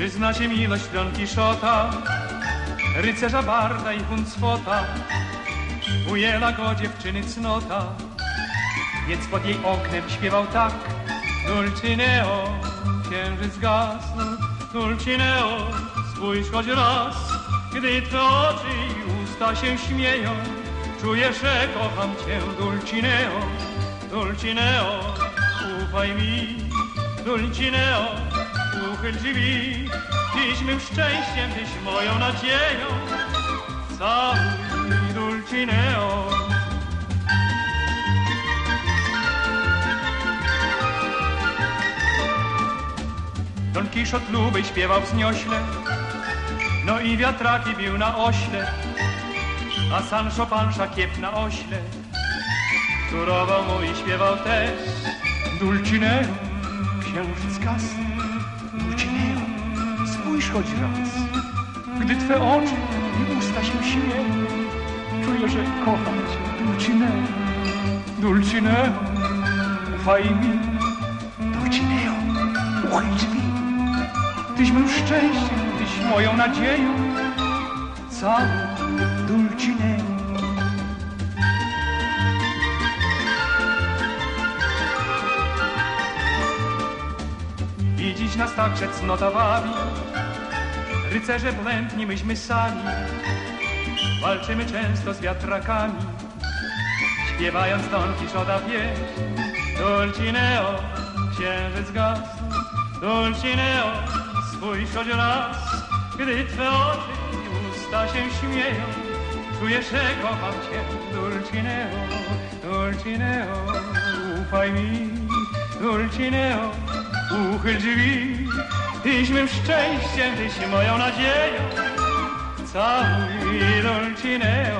Czy znacie miłość Don Kiszota, rycerza Barda i Huncwota? Ujęła go dziewczyny cnota, więc pod jej oknem śpiewał tak. Dulcineo, księżyc gasł, Dulcineo, spójrz choć raz, gdy twe oczy i usta się śmieją, czuję, że kocham cię, Dulcineo, Dulcineo, ufaj mi, Dulcineo, drzwi, dziś mym szczęściem, tyś moją nadzieją, całuj, Dulcineo. Don Kiszot luby śpiewał wzniośle, no i wiatraki bił na ośle, a Sancho Pancha kiep na ośle. Turował mu i śpiewał też Dulcineo, księżyc Dulcineo, choć raz, gdy twe oczy i usta się śmieją, czuję, że kocham cię, Dulcineo, Dulcineo, ufaj mi, Dulcineo, uchyl drzwi, tyś mym szczęściem, tyś moją nadzieją, cały Dulcineo. I dziś nas także cnota wabi, rycerze błędni myśmy sami, walczymy często z wiatrakami, śpiewając Don Kiszota pieśń. Dulcineo, księżyc gasł, Dulcineo, spójrz choć raz, gdy twe oczy i usta się śmieją, czuję, że kocham cię, Dulcineo, Dulcineo, ufaj mi, Dulcineo, uchyl drzwi, tyś mym szczęściem, tyś moją nadzieją, całuj Dulcineo.